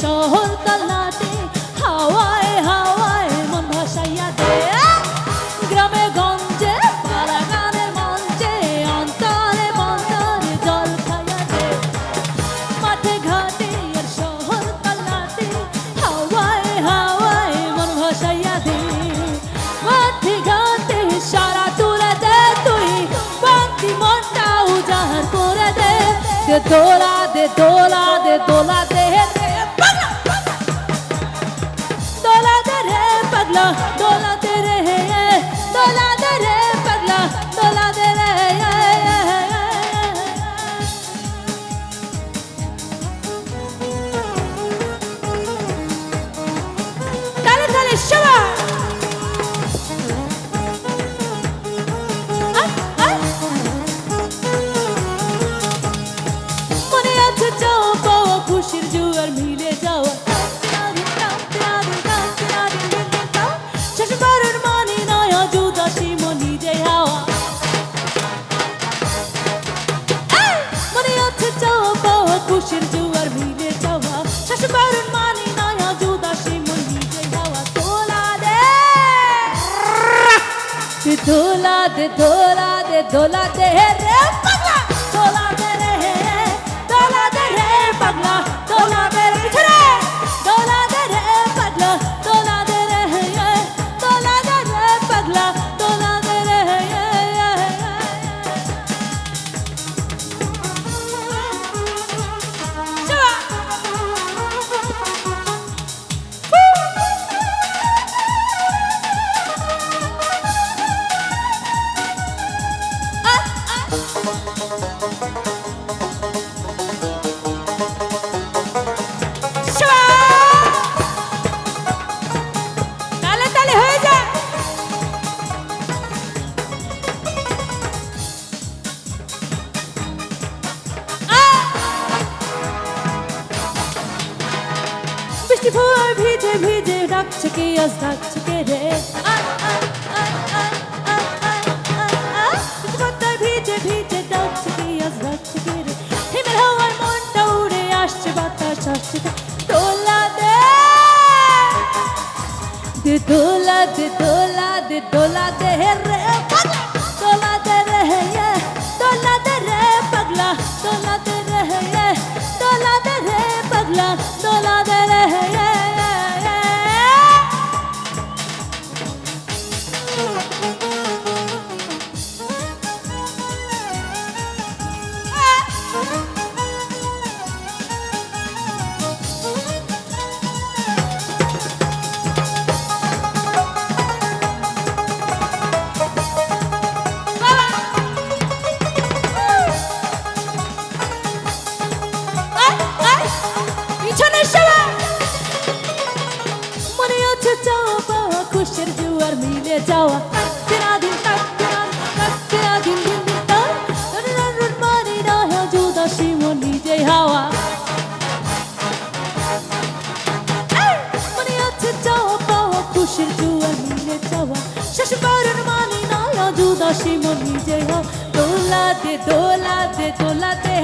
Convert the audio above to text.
শহর তল্লাটে হাওয়ায় হাওয়ায় মন ভাসাইয়া দে। গ্রামে গঞ্জে বালাগানের মঞ্চে, অন্তরে মন্তরে জল খাইয়া দে। মাঠে ঘাটে আর শহর তল্লাটে হাওয়ায় হাওয়ায় মন ভাসাইয়া দে। মাঠে ঘাটে সারা তুলে দে তুই, বাকি মনটা উজাহার করে দে। দোলা দে দোলা দে দোলা দে। খুশির জোয়ার মিলে যাওয়া। শেষবারের মানে নয় যুদাসী মনি যে হাওয়া তোলা দে! দে দোলা দে দোলা দে দোলা দে রে। বৃষ্টি ফোয়ার ভিজে ভিজে ডাকছে কে আজ ডাকছে কে রে বৃষ্টি পাতায় ভিজে ভিজে ডাকছে কে আজ ডাকছে কে রে হিমেল হাওয়ার মনটা উড়ে আসছে বাতাস আসছে দোলা দে দে দোলা দে দোলা দে দোলা দে রে পাগলা দোলা দে রে ये দোলা দে রে পাগলা দোলা দে মিলে যাওয়া। তেরা দিন তাক তেরা দিন তেরা। দিন রন মানে না জুদাসী মন নিজে হাওয়া! মনে আছে চাওয়া পাওয়া, খুশের জোয়ার মিলে যাওয়া শেষবারের মানে না জুদাসী মন নিজে হাওয়া। দোলা দে দোলা দে দোলা দে